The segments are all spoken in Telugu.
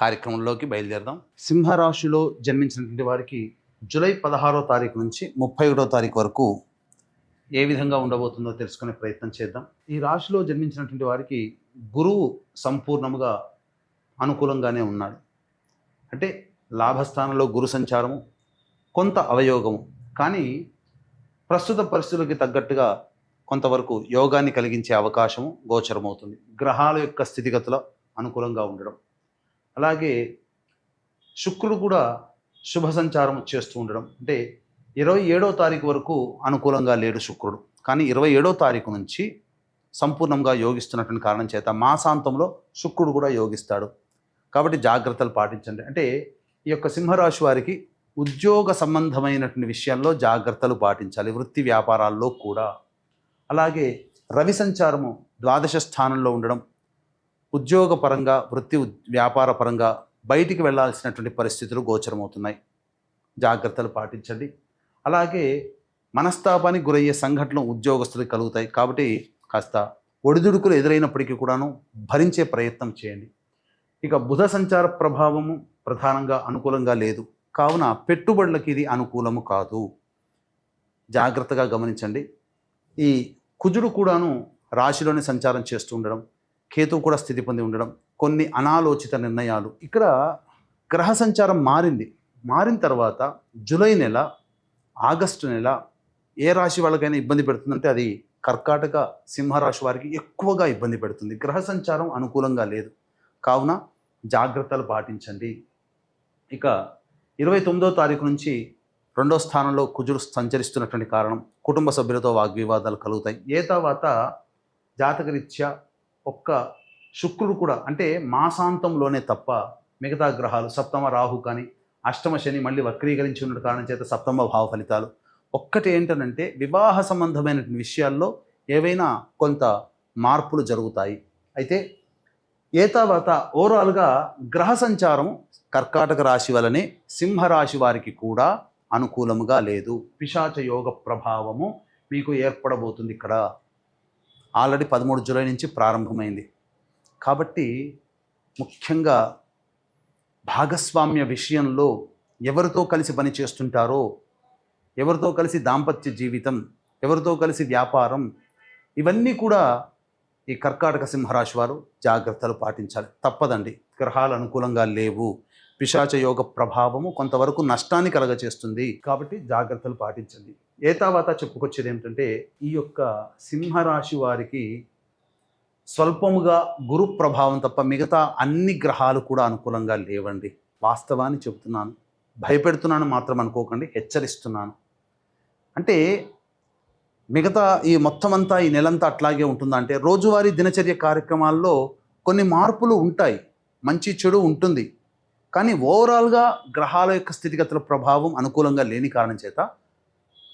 కార్యక్రమంలోకి బయలుదేరదాం. సింహరాశిలో జన్మించినటువంటి వారికి జూలై పదహారో తారీఖు నుంచి ముప్పై ఒకటో తారీఖు వరకు ఏ విధంగా ఉండబోతుందో తెలుసుకునే ప్రయత్నం చేద్దాం. ఈ రాశిలో జన్మించినటువంటి వారికి గురువు సంపూర్ణముగా అనుకూలంగానే ఉన్నాడు. అంటే లాభస్థానంలో గురు సంచారము కొంత అవయోగము. కానీ ప్రస్తుత పరిస్థితులకి తగ్గట్టుగా కొంతవరకు యోగాన్ని కలిగించే అవకాశము గోచరమవుతుంది. గ్రహాల యొక్క స్థితిగతుల అనుకూలంగా ఉండడం. అలాగే శుక్రుడు కూడా శుభ సంచారం చేస్తూ ఉండడం. అంటే ఇరవై ఏడో తారీఖు వరకు అనుకూలంగా లేడు శుక్రుడు. కానీ ఇరవై ఏడో తారీఖు నుంచి సంపూర్ణంగా యోగిస్తున్నటువంటి కారణం చేత మాసాంతంలో శుక్రుడు కూడా యోగిస్తాడు. కాబట్టి జాగ్రత్తలు పాటించండి. అంటే ఈ యొక్క సింహరాశి వారికి ఉద్యోగ సంబంధమైనటువంటి విషయాల్లో జాగ్రత్తలు పాటించాలి. వృత్తి వ్యాపారాల్లో కూడా. అలాగే రవి సంచారము ద్వాదశ స్థానంలో ఉండడం ఉద్యోగపరంగా వృత్తి వ్యాపార పరంగా బయటికి వెళ్ళాల్సినటువంటి పరిస్థితులు గోచరమవుతున్నాయి. జాగ్రత్తలు పాటించండి. అలాగే మనస్తాపానికి గురయ్యే సంఘటనలు ఉద్యోగస్తులకు కలుగుతాయి. కాబట్టి కాస్త ఒడిదుడుకులు ఎదురైనప్పటికీ కూడాను భరించే ప్రయత్నం చేయండి. ఇక బుధ సంచార ప్రభావము ప్రధానంగా అనుకూలంగా లేదు. కావున పెట్టుబడులకి ఇది అనుకూలము కాదు. జాగ్రత్తగా గమనించండి. ఈ కుజుడు కూడాను రాశిలోనే సంచారం చేస్తూ ఉండడం కేతువు కూడా స్థితి పొంది ఉండడం కొన్ని అనాలోచిత నిర్ణయాలు. ఇక్కడ గ్రహ సంచారం మారింది. మారిన తర్వాత జూలై నెల ఆగస్టు నెల ఏ రాశి వాళ్ళకైనా ఇబ్బంది పెడుతుందంటే అది కర్కాటక సింహరాశి వారికి ఎక్కువగా ఇబ్బంది పెడుతుంది. గ్రహ సంచారం అనుకూలంగా లేదు. కావున జాగ్రత్తలు పాటించండి. ఇక ఇరవై తొమ్మిదో తారీఖు నుంచి రెండో స్థానంలో కుజుడు సంచరిస్తున్నటువంటి కారణం కుటుంబ సభ్యులతో వాగ్వివాదాలు కలుగుతాయి. ఏ తర్వాత జాతకరీత్యా ఒక్క శుక్రుడు కూడా అంటే మాసాంతంలోనే తప్ప మిగతా గ్రహాలు సప్తమ రాహు కానీ అష్టమ శని మళ్ళీ వక్రీకరించి ఉన్న కారణం చేత సప్తమ భావ ఫలితాలు. ఒక్కటి ఏంటనంటే వివాహ సంబంధమైన విషయాల్లో ఏవైనా కొంత మార్పులు జరుగుతాయి. అయితే ఏ ఓవరాల్గా గ్రహ సంచారం కర్కాటక రాశి వలనే సింహరాశి వారికి కూడా అనుకూలముగా లేదు. పిశాచ యోగ ప్రభావము మీకు ఏర్పడబోతుంది ఇక్కడ. ఆల్రెడీ పదమూడు జూలై నుంచి ప్రారంభమైంది. కాబట్టి ముఖ్యంగా భాగస్వామ్య విషయంలో ఎవరితో కలిసి పని చేస్తుంటారో ఎవరితో కలిసి దాంపత్య జీవితం ఎవరితో కలిసి వ్యాపారం ఇవన్నీ కూడా ఈ కర్కాటక సింహరాశి వారు జాగ్రత్తలు పాటించాలి. తప్పదండి. గ్రహాలు అనుకూలంగా లేవు. పిశాచ యోగ ప్రభావము కొంతవరకు నష్టాన్ని కలగచేస్తుంది. కాబట్టి జాగ్రత్తలు పాటించండి. ఏ తర్వాత చెప్పుకొచ్చేది ఏమిటంటే ఈ యొక్క సింహరాశి వారికి స్వల్పముగా గురు ప్రభావం తప్ప మిగతా అన్ని గ్రహాలు కూడా అనుకూలంగా లేవండి. వాస్తవాన్ని చెబుతున్నాను. భయపెడుతున్నాను మాత్రం అనుకోకండి. హెచ్చరిస్తున్నాను. అంటే మిగతా ఈ మొత్తం అంతా ఈ నెలంతా అట్లాగే ఉంటుందా అంటే రోజువారీ దినచర్య కార్యక్రమాల్లో కొన్ని మార్పులు ఉంటాయి. మంచి చెడు ఉంటుంది. కానీ ఓవరాల్గా గ్రహాల యొక్క స్థితిగతుల ప్రభావం అనుకూలంగా లేని కారణం చేత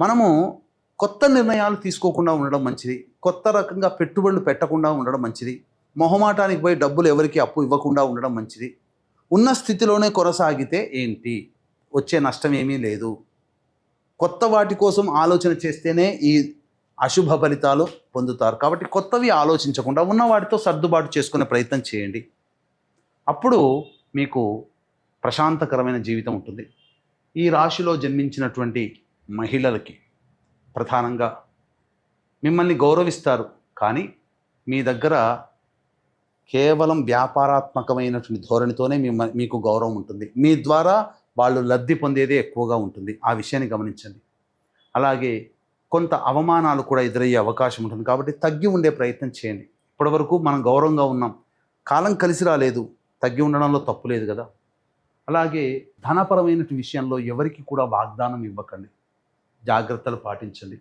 మనము కొత్త నిర్ణయాలు తీసుకోకుండా ఉండడం మంచిది. కొత్త రకంగా పెట్టుబడులు పెట్టకుండా ఉండడం మంచిది. మొహమాటానికి పోయి డబ్బులు ఎవరికి అప్పు ఇవ్వకుండా ఉండడం మంచిది. ఉన్న స్థితిలోనే కొనసాగితే ఏంటి? వచ్చే నష్టం ఏమీ లేదు. కొత్త వాటి కోసం ఆలోచన చేస్తేనే ఈ అశుభ ఫలితాలు పొందుతారు. కాబట్టి కొత్తవి ఆలోచించకుండా ఉన్న వాటితో సర్దుబాటు చేసుకునే ప్రయత్నం చేయండి. అప్పుడు మీకు ప్రశాంతకరమైన జీవితం ఉంటుంది. ఈ రాశిలో జన్మించినటువంటి మహిళలకి ప్రధానంగా మిమ్మల్ని గౌరవిస్తారు. కానీ మీ దగ్గర కేవలం వ్యాపారాత్మకమైనటువంటి ధోరణితోనే మిమ్మ మీకు గౌరవం ఉంటుంది. మీ ద్వారా వాళ్ళు లబ్ధి పొందేదే ఎక్కువగా ఉంటుంది. ఆ విషయాన్ని గమనించండి. అలాగే కొంత అవమానాలు కూడా ఎదురయ్యే అవకాశం ఉంటుంది. కాబట్టి తగ్గి ఉండే ప్రయత్నం చేయండి. ఇప్పటివరకు మనం గౌరవంగా ఉన్నాం. కాలం కలిసి రాలేదు. తగ్గి ఉండడంలో తప్పు లేదు కదా. అలాగే ధనపరమైన విషయంలో ఎవరికి కూడా వాగ్దానం ఇవ్వకండి. జాగ్రత్తలు పాటించండి.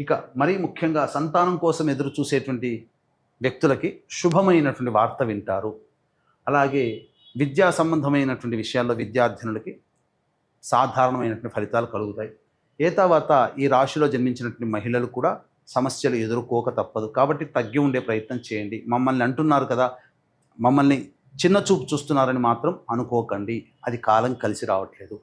ఇక మరీ ముఖ్యంగా సంతానం కోసం ఎదురు చూసేటువంటి వ్యక్తులకి శుభమైనటువంటి వార్త వింటారు. అలాగే విద్యా సంబంధమైనటువంటి విషయాల్లో విద్యార్థినులకి సాధారణమైనటువంటి ఫలితాలు కలుగుతాయి. ఏ తర్వాత ఈ రాశిలో జన్మించినటువంటి మహిళలు కూడా సమస్యలు ఎదుర్కోక తప్పదు. కాబట్టి తగ్గి ఉండే ప్రయత్నం చేయండి. మమ్మల్ని అంటున్నారు కదా మమ్మల్ని చిన్న చూపు చూస్తున్నారని మాత్రం అనుకోకండి. అది కాలం కలిసి రావట్లేదు.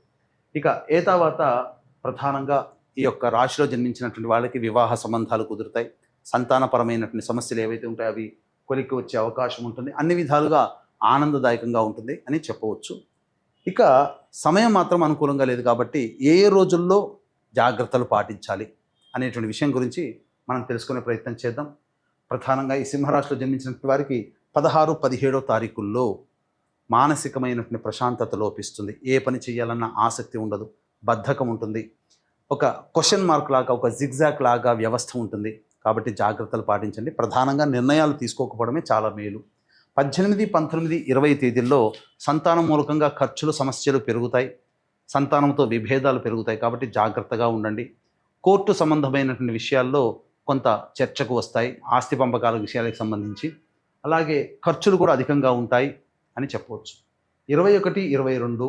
ఇక ఏ తర్వాత ప్రధానంగా ఈ యొక్క రాశిలో జన్మించినటువంటి వాళ్ళకి వివాహ సంబంధాలు కుదురుతాయి. సంతానపరమైనటువంటి సమస్యలు ఏవైతే ఉంటాయో అవి కొలిక్కి వచ్చే అవకాశం ఉంటుంది. అన్ని విధాలుగా ఆనందదాయకంగా ఉంటుంది అని చెప్పవచ్చు. ఇక సమయం మాత్రం అనుకూలంగా లేదు కాబట్టి ఏ ఏ రోజుల్లో జాగ్రత్తలు పాటించాలి అనేటువంటి విషయం గురించి మనం తెలుసుకునే ప్రయత్నం చేద్దాం. ప్రధానంగా ఈ సింహరాశిలో జన్మించినటువంటి వారికి పదహారు పదిహేడో తారీఖుల్లో మానసికమైనటువంటి ప్రశాంతత లోపిస్తుంది. ఏ పని చేయాలన్న ఆసక్తి ఉండదు బద్ధకం ఉంటుంది. ఒక క్వశ్చన్ మార్క్ లాగా ఒక జిగ్జాక్ లాగా వ్యవస్థ ఉంటుంది. కాబట్టి జాగ్రత్తలు పాటించండి. ప్రధానంగా నిర్ణయాలు తీసుకోకపోవడమే చాలా మేలు. పద్దెనిమిది పంతొమ్మిది ఇరవై తేదీల్లో సంతానం మూలకంగా ఖర్చులు సమస్యలు పెరుగుతాయి. సంతానంతో విభేదాలు పెరుగుతాయి. కాబట్టి జాగ్రత్తగా ఉండండి. కోర్టు సంబంధమైనటువంటి విషయాల్లో కొంత చర్చకు వస్తాయి. ఆస్తి పంపకాల విషయాలకు సంబంధించి అలాగే ఖర్చులు కూడా అధికంగా ఉంటాయి అని చెప్పవచ్చు. ఇరవై ఒకటి ఇరవై రెండు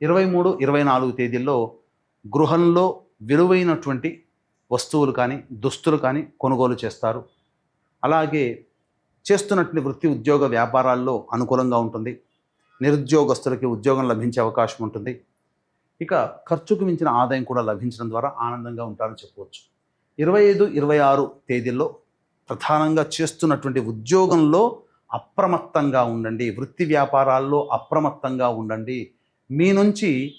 ఇరవై మూడు ఇరవై నాలుగు తేదీల్లో గృహంలో విలువైనటువంటి వస్తువులు కానీ దుస్తులు కానీ కొనుగోలు చేస్తారు. అలాగే చేస్తున్నటువంటి వృత్తి ఉద్యోగ వ్యాపారాల్లో అనుకూలంగా ఉంటుంది. నిరుద్యోగస్తులకి ఉద్యోగం లభించే అవకాశం ఉంటుంది. ఇక ఖర్చుకు మించిన ఆదాయం కూడా లభించడం ద్వారా ఆనందంగా ఉంటారని చెప్పవచ్చు. ఇరవై ఐదు ఇరవై ఆరు తేదీల్లో ప్రధానంగా చేస్తున్నటువంటి ఉద్యోగంలో అప్రమత్తంగా ఉండండి. వృత్తి వ్యాపారాల్లో అప్రమత్తంగా ఉండండి. మీ నుంచి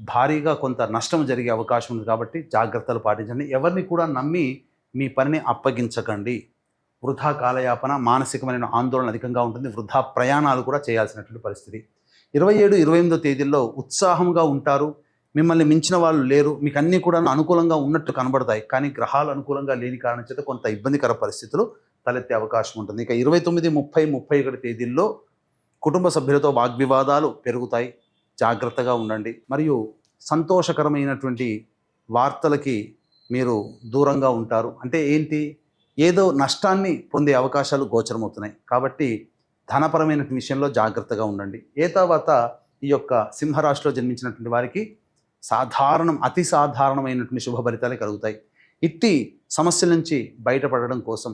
భారీగా కొంత నష్టం జరిగే అవకాశం ఉంది కాబట్టి జాగ్రత్తలు పాటించండి. ఎవరిని కూడా నమ్మి మీ పనిని అప్పగించకండి. వృధా కాలయాపన మానసికమైన ఆందోళన అధికంగా ఉంటుంది. వృధా ప్రయాణాలు కూడా చేయాల్సినటువంటి పరిస్థితి. ఇరవై ఏడు ఇరవై ఎనిమిదో తేదీల్లో ఉత్సాహంగా ఉంటారు. మిమ్మల్ని మించిన వాళ్ళు లేరు. మీకు అన్నీ కూడా అనుకూలంగా ఉన్నట్టు కనబడతాయి. కానీ గ్రహాలు అనుకూలంగా లేని కారణం చేత కొంత ఇబ్బందికర పరిస్థితులు తలెత్తే అవకాశం ఉంటుంది. ఇక ఇరవై తొమ్మిది ముప్పై ముప్పై ఒకటి తేదీల్లో కుటుంబ సభ్యులతో వాగ్వివాదాలు పెరుగుతాయి. జాగ్రత్తగా ఉండండి. మరియు సంతోషకరమైనటువంటి వార్తలకి మీరు దూరంగా ఉంటారు. అంటే ఏంటి? ఏదో నష్టాన్ని పొందే అవకాశాలు గోచరమవుతున్నాయి. కాబట్టి ధనపరమైన విషయంలో జాగ్రత్తగా ఉండండి. ఏ తర్వాత ఈ యొక్క సింహరాశిలో జన్మించినటువంటి వారికి సాధారణం అతి సాధారణమైనటువంటి శుభ ఫలితాలే కలుగుతాయి. ఇట్టి సమస్యల నుంచి బయటపడడం కోసం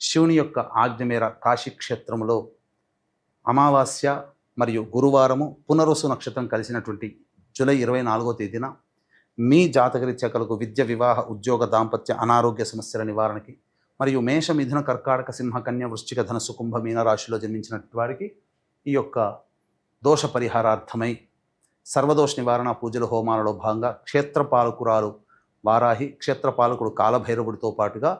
శివుని యొక్క ఆజ్ఞ మేర కాశీక్షేత్రంలో అమావాస్య మరియు గురువారము పునరుసు నక్షత్రం కలిసినటువంటి జూలై ఇరవై నాలుగో తేదీన మీ జాతకరీత్యా కలుగు విద్య వివాహ ఉద్యోగ దాంపత్య అనారోగ్య సమస్యల నివారణకి మరియు మేష మిథున కర్కాటక సింహ కన్య వృశ్చిక ధనసు కుంభ మీన రాశిలో జన్మించినటువంటి వారికి ఈ యొక్క దోష పరిహారార్థమై సర్వదోష నివారణ పూజల హోమాలలో భాగంగా క్షేత్రపాలకురాలు వారాహి క్షేత్రపాలకుడు కాలభైరవుడితో పాటుగా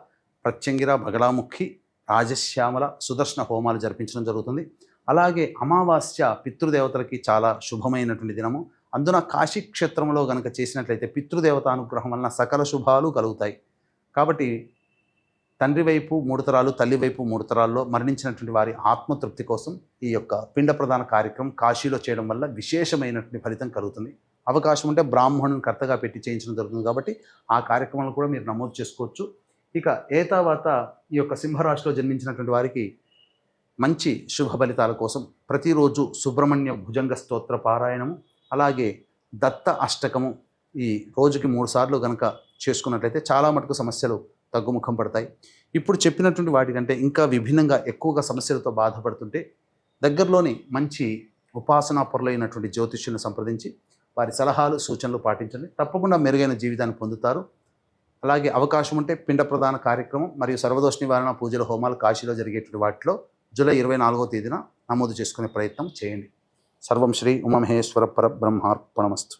ప్రత్యంగిర బగలాముఖి రాజశ్యామల సుదర్శన హోమాలు జరిపించడం జరుగుతుంది. అలాగే అమావాస్య పితృదేవతలకి చాలా శుభమైనటువంటి దినము. అందున కాశీ క్షేత్రంలో గనక చేసినట్లయితే పితృదేవత అనుగ్రహం వలన సకల శుభాలు కలుగుతాయి. కాబట్టి తండ్రి వైపు మూడు తరాలు తల్లి వైపు మూడు తరాల్లో మరణించినటువంటి వారి ఆత్మతృప్తి కోసం ఈ యొక్క పిండ ప్రధాన కార్యక్రమం కాశీలో చేయడం వల్ల విశేషమైనటువంటి ఫలితం కలుగుతుంది. అవకాశం ఉంటే బ్రాహ్మణుని కర్తగా పెట్టి చేయించడం జరుగుతుంది కాబట్టి ఆ కార్యక్రమాలు కూడా మీరు నమోదు చేసుకోవచ్చు. ఇక ఏ తర్వాత ఈ యొక్క సింహరాశిలో జన్మించినటువంటి వారికి మంచి శుభ ఫలితాల కోసం ప్రతిరోజు సుబ్రహ్మణ్య భుజంగ స్తోత్ర పారాయణము అలాగే దత్త అష్టకము ఈ రోజుకి మూడు సార్లు కనుక చేసుకున్నట్లయితే చాలా మటుకు సమస్యలు తగ్గుముఖం పడతాయి. ఇప్పుడు చెప్పినటువంటి వాటికంటే ఇంకా విభిన్నంగా ఎక్కువగా సమస్యలతో బాధపడుతుంటే దగ్గరలోని మంచి ఉపాసనా పొరలైనటువంటి జ్యోతిష్యులను సంప్రదించి వారి సలహాలు సూచనలు పాటించండి. తప్పకుండా మెరుగైన జీవితాన్ని పొందుతారు. అలాగే అవకాశం ఉంటే పిండ ప్రధాన కార్యక్రమం మరియు సర్వదోష నివారణ పూజల హోమాలు కాశీలో జరిగేటువంటి వాటిలో జూలై ఇరవై నాలుగో తేదీన నమోదు చేసుకునే ప్రయత్నం చేయండి. సర్వం శ్రీ ఉమామహేశ్వర పరబ్రహ్మార్పణమస్తు